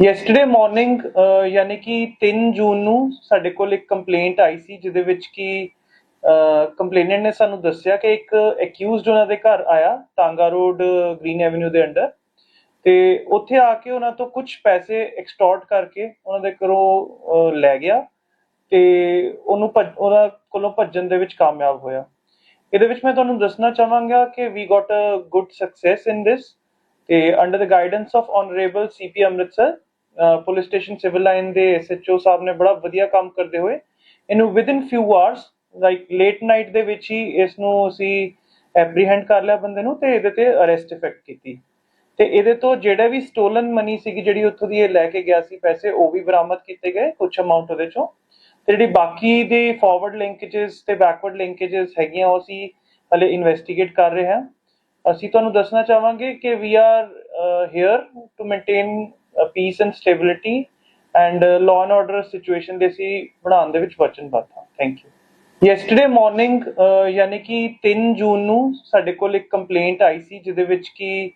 Yesterday morning uh, ਯਾਨੀ ਕਿ 3 ਜੂਨ ਨੂੰ ਸਾਡੇ ਕੋਲ ਇੱਕ ਕੰਪਲੇਂਟ ਆਈ ਸੀ, ਜਿਹਦੇ ਵਿੱਚ ਕਿ ਕੰਪਲੇਨੈਂਟ ਨੇ ਸਾਨੂੰ ਦੱਸਿਆ ਕਿ ਇੱਕ ਅਕਿਊਜ਼ਡ ਉਹਨਾਂ ਦੇ ਘਰ ਆਇਆ ਟਾਂਗਾ ਰੋਡ ਗ੍ਰੀਨ ਐਵਨਿਊ ਦੇ ਅੰਡਰ ਤੇ ਉੱਥੇ ਆ ਕੇ ਉਹਨਾਂ ਤੋਂ ਕੁਝ ਪੈਸੇ ਐਕਸਟੋਰਟ ਕਰਕੇ ਉਹਨਾਂ ਦੇ ਘਰੋਂ ਲੈ ਗਿਆ ਤੇ ਉਹਨੂੰ ਉਹਨਾਂ ਕੋਲੋਂ ਭੱਜਣ ਦੇ ਵਿੱਚ ਕਾਮਯਾਬ ਹੋਇਆ। ਇਹਦੇ ਵਿੱਚ ਮੈਂ ਤੁਹਾਨੂੰ ਦੱਸਣਾ ਚਾਹਾਂਗਾ ਕਿ we got a good success in this ਤੇ under the guidance of honourable CP Amritsar police station civil line ਦੇ ਐਸਐਚਓ ਸਾਹਿਬ ਨੇ ਬੜਾ ਵਧੀਆ ਕੰਮ ਕਰਦੇ ਹੋਏ ਇਹਨੂੰ within few hours like late night ਦੇ ਵਿੱਚ ਹੀ ਇਸ ਨੂੰ ਅਸੀਂ ਐਪਰੀਹੈਂਡ ਕਰ ਲਿਆ ਬੰਦੇ ਨੂੰ ਤੇ ਇਹਦੇ ਤੇ ਅਰੈਸਟ ਇਫੈਕਟ ਕੀਤੀ। ਤੇ ਇਹਦੇ ਤੋਂ ਜਿਹੜਾ ਵੀ ਸਟੋਲਨ ਮਨੀ ਸੀਗੀ ਜਿਹੜੀ ਉੱਥੋਂ ਦੀ ਇਹ ਲੈ ਕੇ ਗਿਆ ਸੀ ਪੈਸੇ, ਉਹ ਵੀ ਬਰਾਮਦ ਕੀਤੇ ਗਏ ਕੁਝ ਅਮਾਉਂਟ ਉਹਦੇ ਚੋਂ। ਤੇ ਜਿਹੜੀ ਬਾਕੀ ਦੇ ਫਾਰਵਰਡ ਲਿੰਕੇजेस ਤੇ ਬੈਕਵਰਡ ਲਿੰਕੇजेस ਹੈਗੀਆਂ, ਉਹ ਅਸੀਂ ਹਲੇ ਇਨਵੈਸਟੀਗੇਟ ਕਰ ਰਹੇ ਹਾਂ। ਅਸੀਂ ਤੁਹਾਨੂੰ ਦੱਸਣਾ ਚਾਹਾਂਗੇ ਕਿ we are here to maintain peace and stability and law and order situation ਦੇ ਅਸੀਂ ਬਣਾਉਣ ਦੇ ਵਿੱਚ ਵਚਨਬੱਧ ਹਾਂ ਥੈਂਕ ਯੂ ਯੈਸਟਰਡੇ ਮਾਰਨਿੰਗ ਯਾਨੀ ਕਿ 3 ਜੂਨ ਨੂੰ ਸਾਡੇ ਕੋਲ ਇੱਕ ਕੰਪਲੇਂਟ ਆਈ ਸੀ, ਜਿਹਦੇ ਵਿੱਚ ਕਿ